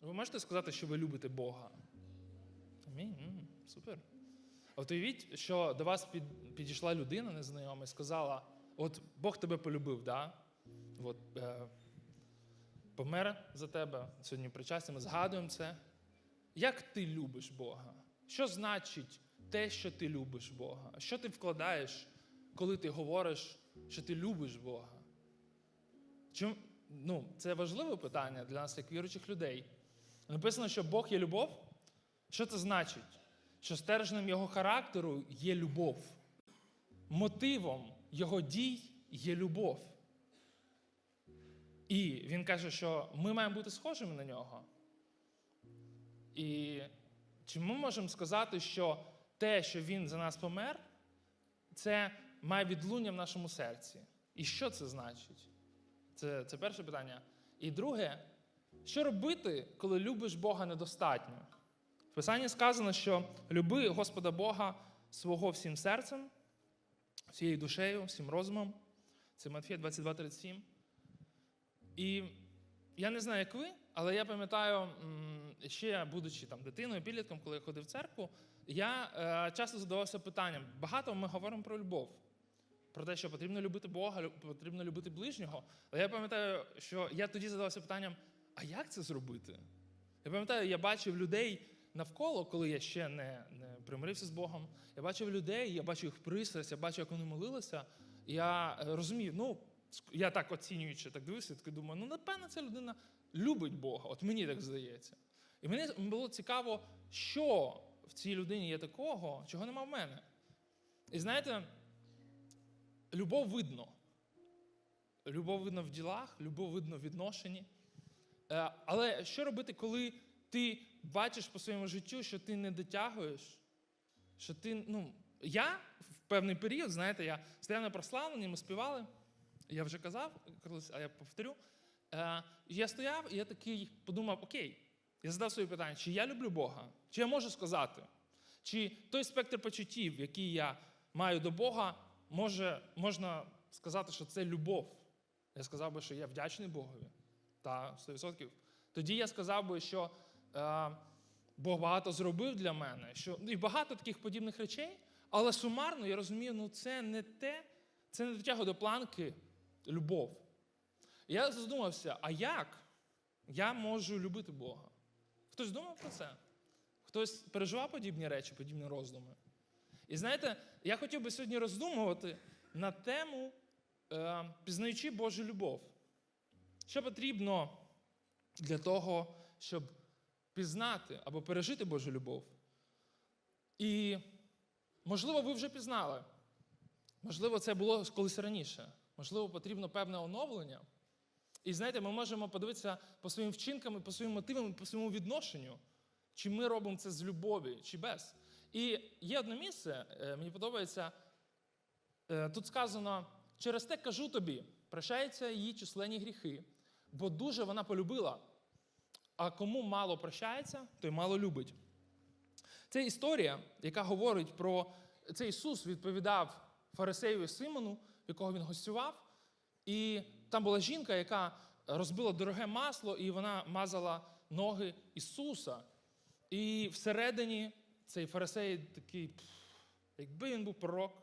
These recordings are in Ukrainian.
Ви можете сказати, що ви любите Бога? Амінь. Супер. От уявіть, що до вас під, підійшла людина незнайома і сказала: от Бог тебе полюбив, да? От, е, помер за тебе. Сьогодні причастя, ми згадуємо це. Як ти любиш Бога? Що значить те, що ти любиш Бога? Що ти вкладаєш, коли ти говориш, що ти любиш Бога? Чим, ну, це важливе питання для нас, як віруючих людей. Написано, що Бог є любов. Що це значить? Що стержнем його характеру є любов. Мотивом його дій є любов. І він каже, що ми маємо бути схожими на нього. І чи ми можемо сказати, що те, що він за нас помер, це має відлуння в нашому серці? І що це значить? Це, це перше питання. І друге, що робити, коли любиш Бога недостатньо? В Писанні сказано, що люби Господа Бога свого всім серцем, всією душею, всім розумом. Це Матфія 22:37. І я не знаю, як ви, але я пам'ятаю, ще будучи там дитиною, підлітком, коли я ходив в церкву, я е, часто задавався питанням: багато ми говоримо про любов, про те, що потрібно любити Бога, потрібно любити ближнього. Але я пам'ятаю, що я тоді задавався питанням: а як це зробити? Я пам'ятаю, я бачив людей навколо, коли я ще не, не примирився з Богом. Я бачив людей, я бачив їх пристрасть, я бачив, як вони молилися. Я е, розумів, ну, я так оцінюючи, так дивився, так думаю, ну, напевно, ця людина любить Бога. От мені так здається. І мені було цікаво, що в цій людині є такого, чого нема в мене. І знаєте, любов видно. Любов видно в ділах, любов видно в відношенні. Е, Але що робити, коли ти бачиш по своєму життю, що ти не дотягуєш? Що ти, ну, я в певний період, знаєте, я стояв на прославленні, ми співали, я вже казав, а я повторю. Е, я стояв, і я такий подумав: окей, я задав собі питання, чи я люблю Бога? Чи я можу сказати? Чи той спектр почуттів, який я маю до Бога, може, можна сказати, що це любов? Я сказав би, що я вдячний Богові. Та 100%. Тоді я сказав би, що е, Бог багато зробив для мене, що ну, і багато таких подібних речей, але сумарно я розумію, ну це не те, це не дотягує до планки любов. Я задумався, а як я можу любити Бога? Хтось думав про це? Хтось переживав подібні речі, подібні роздуми? І знаєте, я хотів би сьогодні роздумувати на тему, е, пізнаючи Божу любов. Що потрібно для того, щоб пізнати або пережити Божу любов? І, можливо, ви вже пізнали. Можливо, це було колись раніше. Можливо, потрібно певне оновлення. І знаєте, ми можемо подивитися по своїм вчинкам, по своїм мотивам, по своєму відношенню, чи ми робимо це з любові, чи без. І є одне місце, е, мені подобається, е, тут сказано: через те кажу тобі, прощаються її численні гріхи, бо дуже вона полюбила. А кому мало прощається, той мало любить. Це історія, яка говорить про це Ісус відповідав фарисею Симону, якого він гостював. І там була жінка, яка розбила дороге масло, і вона мазала ноги Ісуса. І всередині цей фарисей такий, якби він був пророк,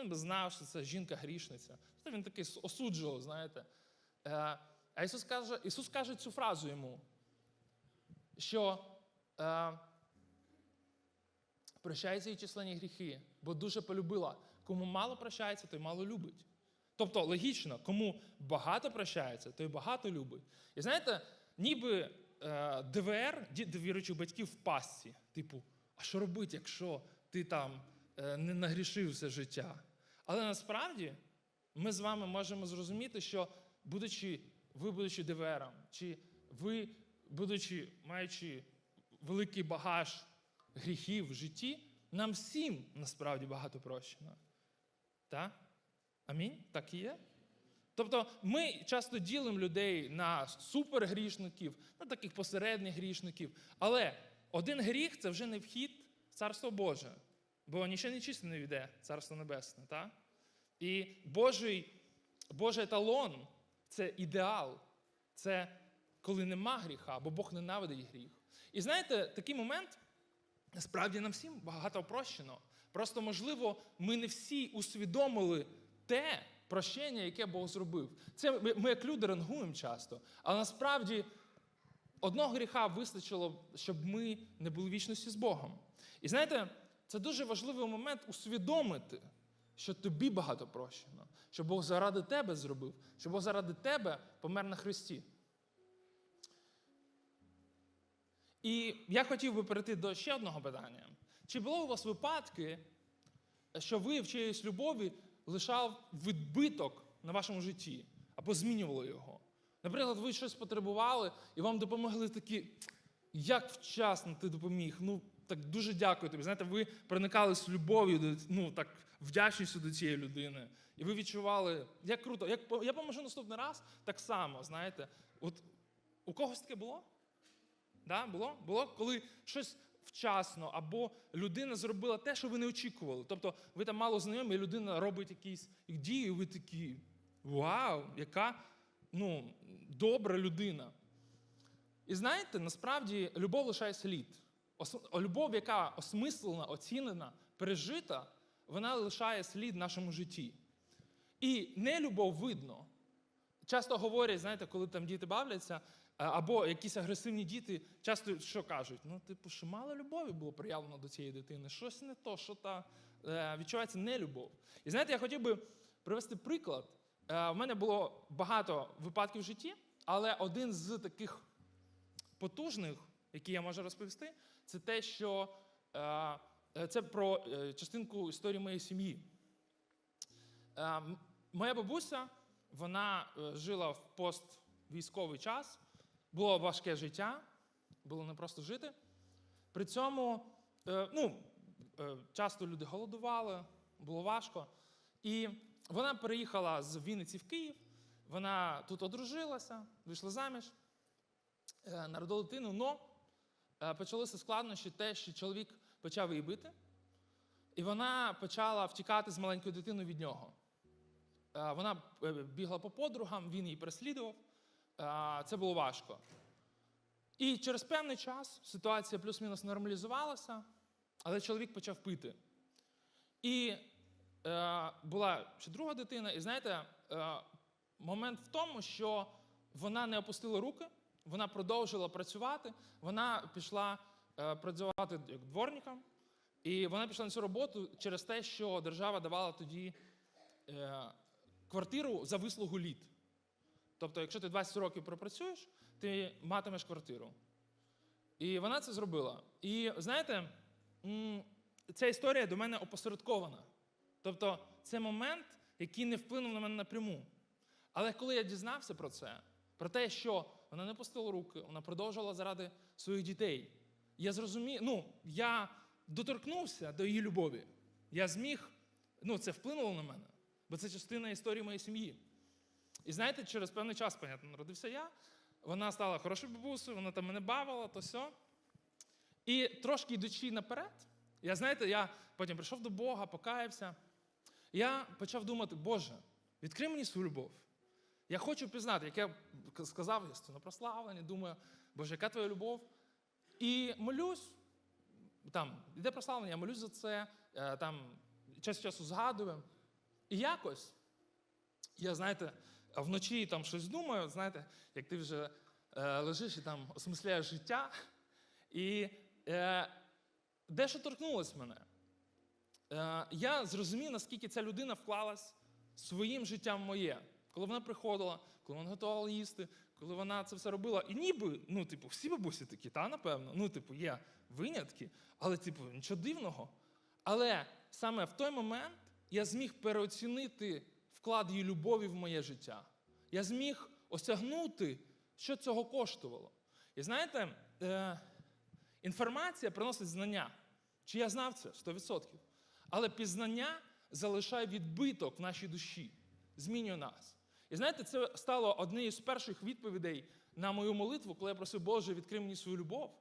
він би знав, що це жінка грішниця. То він такий осуджував, знаєте. Е, А Ісус каже, Ісус каже цю фразу йому, що е, прощається їй численні гріхи, бо дуже полюбила. Кому мало прощається, той мало любить. Тобто, логічно, кому багато прощається, той багато любить. І знаєте, ніби е, ДВР, діти віруючих батьків в пастці. Типу, а що робити, якщо ти там е, не нагрішив все життя? Але насправді ми з вами можемо зрозуміти, що будучи, ви будучи ДВРом, чи ви, будучи, маючи великий багаж гріхів в житті, нам всім насправді багато прощено. Так? Амінь? Так і є. Тобто ми часто ділимо людей на супергрішників, на таких посередніх грішників. Але один гріх це вже не вхід в Царство Боже, бо нічого нечисте не йде Царство Небесне. Так? І Божий, Божий еталон це ідеал. Це коли нема гріха, бо Бог ненавидить гріх. І знаєте, такий момент насправді нам всім багато прощено. Просто, можливо, ми не всі усвідомили те прощення, яке Бог зробив. Це ми, як люди рангуємо часто, але насправді одного гріха вистачило, щоб ми не були вічності з Богом. І знаєте, це дуже важливий момент усвідомити, що тобі багато прощено, що Бог заради тебе зробив, що Бог заради тебе помер на Христі. І я хотів би перейти до ще одного питання. Чи було у вас випадки, що ви в чиїсь любові лишав відбиток на вашому житті або змінювали його? Наприклад, ви щось потребували і вам допомогли такі, як вчасно ти допоміг. Ну, так дуже дякую тобі. Знаєте, ви проникались любов'ю, до- ну так вдячністю до цієї людини. І ви відчували, як круто. Як, я поможу наступний раз так само, знаєте. От у когось таке було? Да, було? Було, коли щось вчасно, або людина зробила те, що ви не очікували. Тобто ви там мало знайомі, і людина робить якісь дії, і ви такі вау, яка ну, добра людина. І знаєте, насправді любов лишає слід. Любов, яка осмислена, оцінена, пережита, вона лишає слід в нашому житті. І нелюбов видно. Часто говорять, знаєте, коли там діти бавляться, або якісь агресивні діти, часто що кажуть? Ну, типу, що мало любові було проявлено до цієї дитини, щось не то, що та е, відчувається нелюбов. І знаєте, я хотів би привести приклад. Е, в мене було багато випадків в житті, але один з таких потужних, які я можу розповісти, це те, що е, е, це про е, частинку історії моєї сім'ї. Моя бабуся, вона жила в поствійськовий час, було важке життя, було не просто жити. При цьому ну, часто люди голодували, було важко. І вона переїхала з Вінниці в Київ, вона тут одружилася, вийшла заміж, народила дитину, але почалися складнощі те, що чоловік почав її бити, і вона почала втікати з маленькою дитиною від нього. Е, Вона е, бігла по подругам, він її переслідував. Е, Це було важко. І через певний час ситуація плюс-мінус нормалізувалася, але чоловік почав пити. І е, була ще друга дитина, і знаєте, е, момент в тому, що вона не опустила руки, вона продовжила працювати, вона пішла е, працювати як дворником, і вона пішла на цю роботу через те, що держава давала тоді е, квартиру за вислугу літ. Тобто, якщо ти 20 років пропрацюєш, ти матимеш квартиру. І вона це зробила. І знаєте, ця історія до мене опосередкована. Тобто, це момент, який не вплинув на мене напряму. Але коли я дізнався про це, про те, що вона не пустила руки, вона продовжувала заради своїх дітей, я зрозумів, ну, я доторкнувся до її любові. Я зміг, ну, це вплинуло на мене, бо це частина історії моєї сім'ї. І знаєте, через певний час, понятно, народився я. Вона стала хорошою бабусею, вона там мене бавила, то все. І трошки йдучи наперед, я знаєте, я потім прийшов до Бога, покаявся. Я почав думати, Боже, відкрий мені свою любов. Я хочу пізнати, як я сказав, я прославлення, думаю, Боже, яка твоя любов? І молюсь, там, іде прославлення, я молюсь за це, е, там час часу згадую. І якось я, знаєте, вночі там щось думаю, знаєте, як ти вже е, лежиш і там осмисляєш життя. І е, дещо торкнулось мене. Е, я зрозумів, наскільки ця людина вклалась своїм життям моє. Коли вона приходила, коли вона готувала їсти, коли вона це все робила. І ніби, ну, типу, всі бабусі такі, та, напевно, ну, типу, є винятки, але, типу, нічого дивного. Але саме в той момент я зміг переоцінити вклад її любові в моє життя. Я зміг осягнути, що цього коштувало. І знаєте, е, інформація приносить знання. Чи я знав це? 100%. Але пізнання залишає відбиток в нашій душі, змінює нас. І знаєте, це стало однією з перших відповідей на мою молитву, коли я просив Боже, відкрий мені свою любов.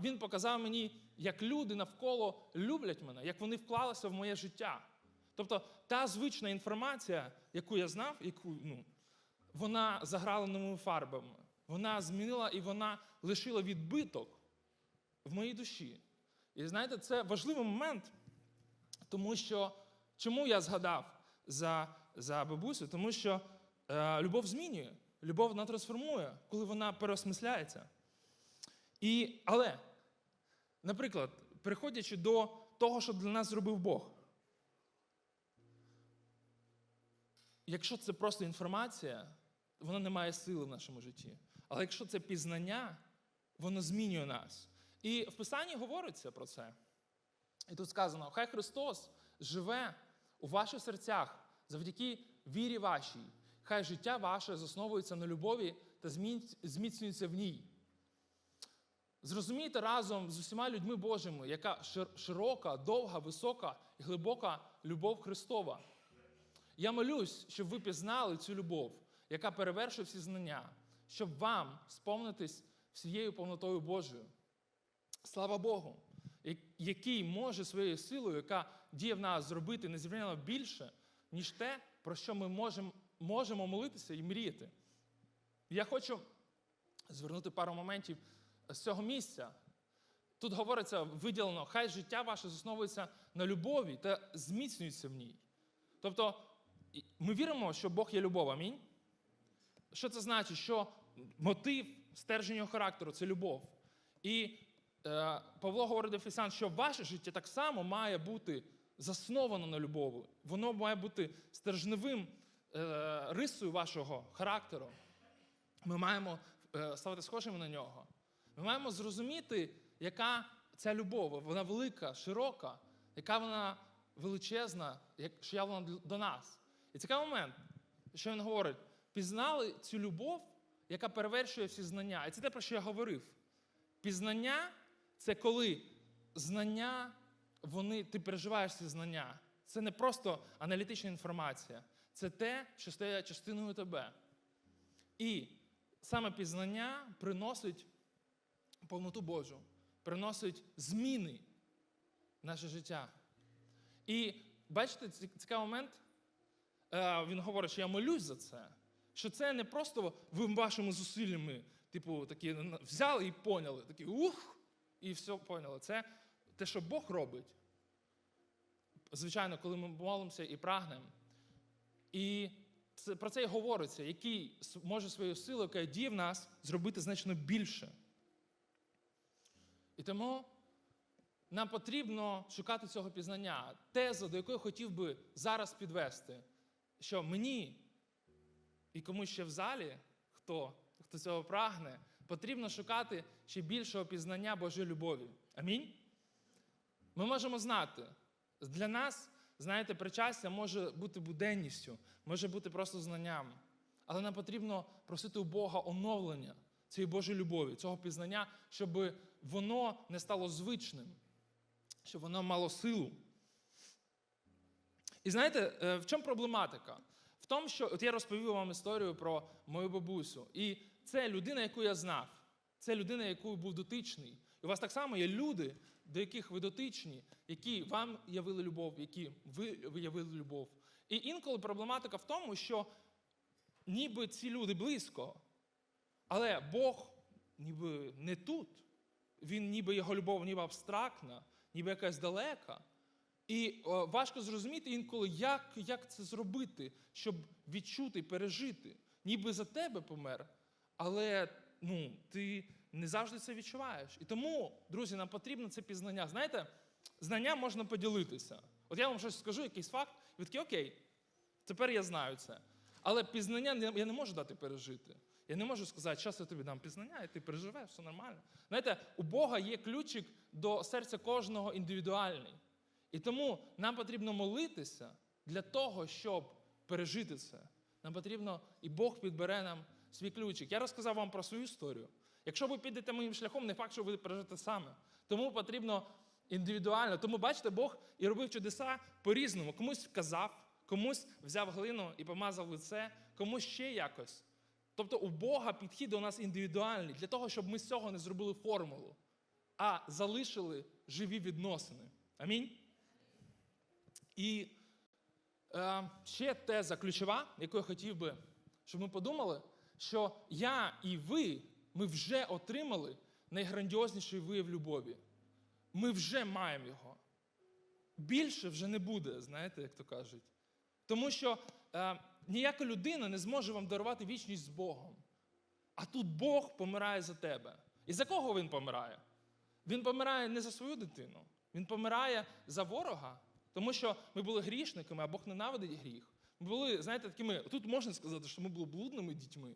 Він показав мені, як люди навколо люблять мене, як вони вклалися в моє життя. Тобто та звична інформація, яку я знав, яку, ну, вона заграла новими фарбами. вона змінила і вона лишила відбиток в моїй душі. І знаєте, це важливий момент, тому що чому я згадав за, за бабусю? Тому що е, любов змінює, любов вона трансформує, коли вона переосмисляється. І, але, наприклад, переходячи до того, що для нас зробив Бог. Якщо це просто інформація, вона не має сили в нашому житті. Але якщо це пізнання, воно змінює нас. І в Писанні говориться про це. І тут сказано: хай Христос живе у ваших серцях завдяки вірі вашій. Хай життя ваше засновується на любові та зміцнюється в ній. Зрозумійте разом з усіма людьми Божими, яка широка, довга, висока і глибока любов Христова. Я молюсь, щоб ви пізнали цю любов, яка перевершує всі знання, щоб вам сповнитись всією повнотою Божою. Слава Богу, який може своєю силою, яка діє в нас, зробити незрівняно більше, ніж те, про що ми можемо, можемо молитися і мріяти. Я хочу звернути пару моментів з цього місця. Тут говориться, виділено, хай життя ваше засновується на любові та зміцнюється в ній. Тобто, ми віримо, що Бог є любов, амінь. Що це значить? Що мотив стержень його характеру це любов. І е, Павло говорить Ефесян, що ваше життя так само має бути засновано на любові. Воно має бути стержневим е, рисою вашого характеру. Ми маємо е, ставати схожими на нього. Ми маємо зрозуміти, яка ця любов, вона велика, широка, яка вона величезна, що явлена до нас. І цікавий момент, що він говорить: пізнали цю любов, яка перевершує всі знання. І це те, про що я говорив. Пізнання це коли знання, вони, ти переживаєш ці знання. Це не просто аналітична інформація, це те, що стає частиною тебе. І саме пізнання приносить повноту Божу, приносить зміни в наше життя. І бачите, цікавий момент. Е, Він говорить, що я молюсь за це. Що це не просто ви вашими зусиллями, типу, такі взяли і поняли, такі ух, і все поняли. Це те, що Бог робить. Звичайно, коли ми молимося і прагнемо. І це, про це і говориться, який може своєю силою, яка діє в нас, зробити значно більше. І тому нам потрібно шукати цього пізнання. Теза, до якої хотів би зараз підвести, що мені і комусь ще в залі, хто, хто цього прагне, потрібно шукати ще більшого пізнання Божої любові. Амінь. Ми можемо знати, для нас, знаєте, причастя може бути буденністю, може бути просто знанням. Але нам потрібно просити у Бога оновлення цієї Божої любові, цього пізнання, щоб воно не стало звичним, щоб воно мало силу. І знаєте, е, в чому проблематика? В тому, що от я розповів вам історію про мою бабусю. І це людина, яку я знав. Це людина, якою був дотичний. І у вас так само є люди, до яких ви дотичні, які вам явили любов, які ви явили любов. І інколи проблематика в тому, що ніби ці люди близько, але Бог ніби не тут. Він ніби його любов, ніби абстрактна, ніби якась далека. І о, важко зрозуміти інколи, як, як це зробити, щоб відчути, пережити. Ніби за тебе помер, але ну, ти не завжди це відчуваєш. І тому, друзі, нам потрібно це пізнання. Знаєте, знання можна поділитися. От я вам щось скажу, якийсь факт, ви такі, окей, тепер я знаю це. Але пізнання я не можу дати пережити. Я не можу сказати, зараз я тобі дам пізнання, і ти переживеш, все нормально. Знаєте, у Бога є ключик до серця кожного індивідуальний. І тому нам потрібно молитися для того, щоб пережити це. Нам потрібно, і Бог підбере нам свій ключик. Я розказав вам про свою історію. Якщо ви підете моїм шляхом, не факт, що ви пережите саме. Тому потрібно індивідуально. Тому, бачите, Бог і робив чудеса по-різному. Комусь вказав, комусь взяв глину і помазав лице, комусь ще якось. Тобто у Бога підхід до нас індивідуальний, для того, щоб ми з цього не зробили формулу, а залишили живі відносини. Амінь. І е, ще теза ключова, яку я хотів би, щоб ми подумали, що я і ви, ми вже отримали найграндіозніший вияв любові. Ми вже маємо його. Більше вже не буде, знаєте, як то кажуть. Тому що е, ніяка людина не зможе вам дарувати вічність з Богом. А тут Бог помирає за тебе. І за кого він помирає? Він помирає не за свою дитину, він помирає за ворога, тому що ми були грішниками, а Бог ненавидить гріх. Ми були, знаєте, такими. Тут можна сказати, що ми були блудними дітьми,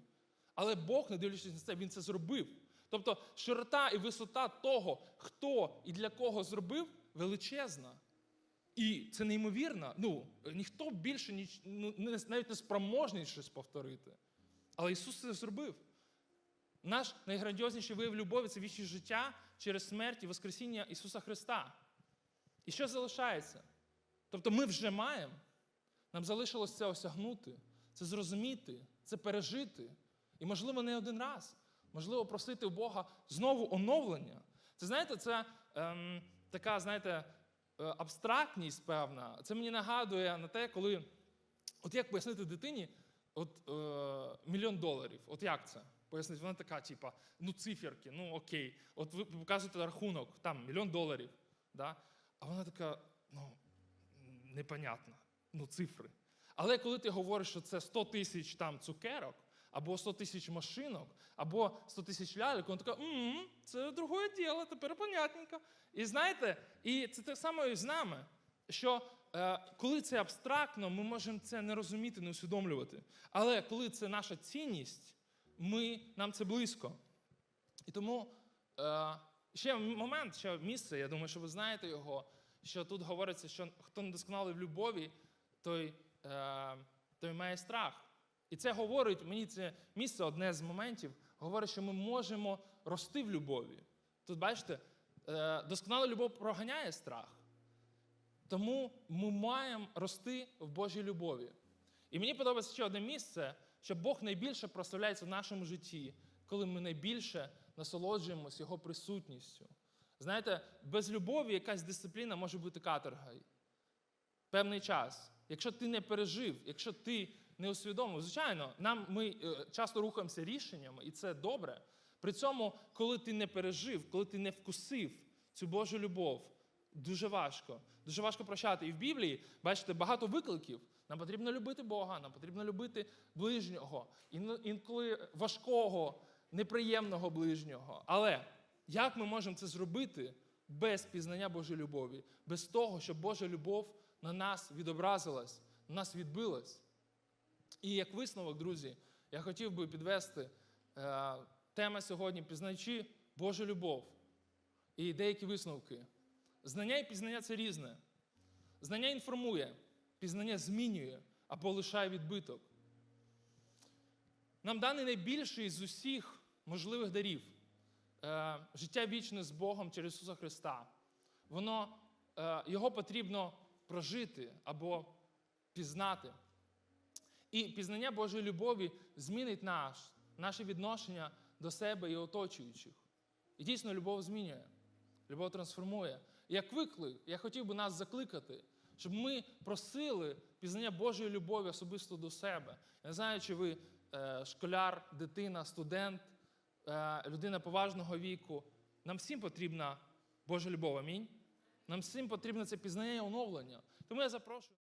але Бог, не дивлячись на це, Він це зробив. Тобто широта і висота того, хто і для кого зробив, величезна. І це неймовірно. Ну, ніхто більше ніч, ну, навіть не спроможний щось повторити. Але Ісус це зробив. Наш найграндіозніший вияв любові це вічне життя через смерть і Воскресіння Ісуса Христа. І що залишається? Тобто ми вже маємо. Нам залишилось це осягнути, це зрозуміти, це пережити. І, можливо, не один раз. Можливо, просити у Бога знову оновлення. Це знаєте, це ем, така, знаєте, е, абстрактність певна. Це мені нагадує на те, коли. От як пояснити дитині от, е, мільйон доларів? От як це? Пояснити, вона така, типа, ну циферки, ну окей. От ви показуєте рахунок, там мільйон доларів. Да? А вона така, ну, непонятно, ну, цифри. Але коли ти говориш, що це 100 тисяч там цукерок, або 100 тисяч машинок, або 100 тисяч ляльок, вона така, м це другое діло, тепер понятненько. І знаєте, і це так само і з нами, що е, коли це абстрактно, ми можемо це не розуміти, не усвідомлювати. Але коли це наша цінність, ми, нам це близько. І тому е, ще момент, ще місце, я думаю, що ви знаєте його, що тут говориться, що хто недосконалий в любові, той, е, той має страх. І це говорить, мені це місце одне з моментів, говорить, що ми можемо рости в любові. Тут, бачите, е, досконала любов проганяє страх. Тому ми маємо рости в Божій любові. І мені подобається ще одне місце, що Бог найбільше прославляється в нашому житті, коли ми найбільше насолоджуємося Його присутністю. Знаєте, без любові якась дисципліна може бути каторгою. Певний час. Якщо ти не пережив, якщо ти не усвідомив, звичайно, нам ми е, часто рухаємося рішеннями, і це добре. При цьому, коли ти не пережив, коли ти не вкусив цю Божу любов, дуже важко. Дуже важко прощати. І в Біблії, бачите, багато викликів. Нам потрібно любити Бога, нам потрібно любити ближнього, інколи важкого, неприємного ближнього. Але як ми можемо це зробити без пізнання Божої любові, без того, щоб Божа любов на нас відобразилась, на нас відбилась? І як висновок, друзі, я хотів би підвести е, тема сьогодні пізнаючи Божу любов і деякі висновки. Знання і пізнання це різне. Знання інформує, пізнання змінює або лишає відбиток. Нам даний найбільший з усіх можливих дарів е, життя вічне з Богом через Ісуса Христа. Воно, е, його потрібно прожити або пізнати. І пізнання Божої любові змінить наш, наше відношення до себе і оточуючих. І дійсно, любов змінює, любов трансформує. Як виклик, я хотів би нас закликати, щоб ми просили пізнання Божої любові особисто до себе. Я не знаю, чи ви е, школяр, дитина, студент, е, людина поважного віку. Нам всім потрібна Божа любов. Амінь. Нам всім потрібно це пізнання і оновлення. Тому я запрошую.